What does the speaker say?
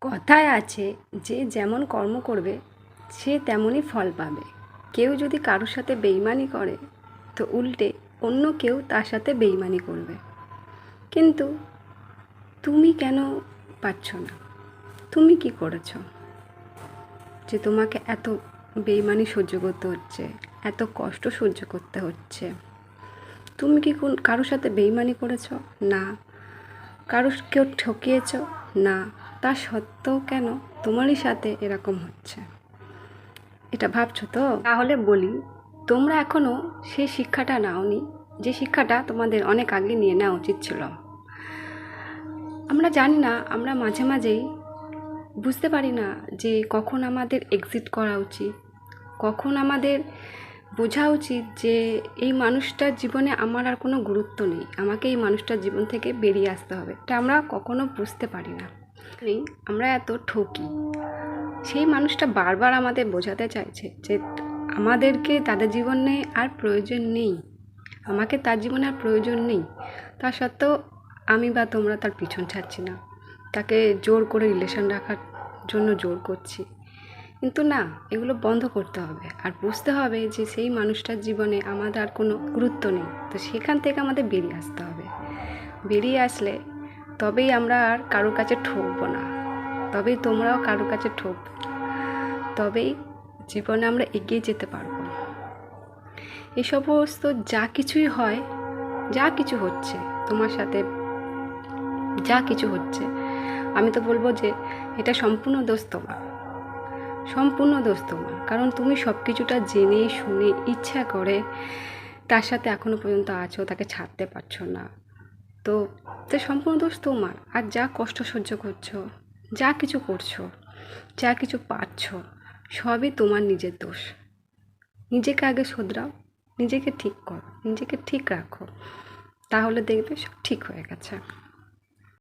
কথায় আছে যে যেমন কর্ম করবে, সে তেমনই ফল পাবে। কেউ যদি কারোর সাথে বেইমানি করে, তো উল্টে অন্য কেউ তার সাথে বেইমানি করবে। কিন্তু তুমি কেন পাচ্ছ না? তুমি কি করেছ? যে তোমাকে এত বেইমানি সহ্য করতে হচ্ছে, এত কষ্ট সহ্য করতে হচ্ছে। তুমি কি কোন, কারোর সাথে বেইমানি করেছ? না। কারও কেউ ঠকিয়েছ? না। তা সত্ত্বেও কেন তোমারই সাথে এরকম হচ্ছে? এটা ভাবছ তো? তাহলে বলি, তোমরা এখনও সেই শিক্ষাটা নাওনি, যে শিক্ষাটা তোমাদের অনেক আগে নিয়ে নেওয়া উচিত ছিল। আমরা জানি না, আমরা মাঝে মাঝেই বুঝতে পারি না যে কখন আমাদের এক্সিট করা উচিত, কখন আমাদের বোঝা উচিত যে এই মানুষটার জীবনে আমার আর কোনো গুরুত্ব নেই, আমাকে এই মানুষটার জীবন থেকে বেরিয়ে আসতে হবে। এটা আমরা কখনো বুঝতে পারি না। এই আমরা এত ঠকি। সেই মানুষটা বারবার আমাদের বোঝাতে চাইছে যে আমাদেরকে তাদের জীবনে আর প্রয়োজন নেই। আমাকে তার জীবনে আর প্রয়োজন নেই। তা সত্ত্বেও আমি বা তোমরা তার পিছন ছাড়ছি না। তাকে জোর করে রিলেশন রাখার জন্য জোর করছি। কিন্তু না, এগুলো বন্ধ করতে হবে। আর বুঝতে হবে যে সেই মানুষটার জীবনে আমাদের আর কোনো গুরুত্ব নেই। তো সেখান থেকে আমাদের বেরিয়ে আসতে হবে। বেরিয়ে আসলে তবেই আমরা আর কারোর কাছে ঠকবো না। তবেই তোমরাও কারোর কাছে ঠকবে তবেই জীবনে আমরা এগিয়ে যেতে পারব এই সমস্ত যা কিছুই হয়, যা কিছু হচ্ছে, তোমার সাথে যা কিছু হচ্ছে, আমি তো বলব যে এটা সম্পূর্ণ দোষ তোমার। সম্পূর্ণ দোষ তোমার। কারণ তুমি সব কিছুটা জেনে শুনে ইচ্ছা করে তার সাথে এখনও পর্যন্ত আছো, তাকে ছাড়তে পারছ না। তো তো সম্পূর্ণ দোষ তোমার। আর যা কষ্ট সহ্য করছ, যা কিছু করছ, যা কিছু পাচ্ছ সবই তোমার নিজের দোষ। নিজেকে আগে শোধরাও, নিজেকে ঠিক করো, নিজেকে ঠিক রাখো, তাহলে দেখবে সব ঠিক হয়ে গেছে।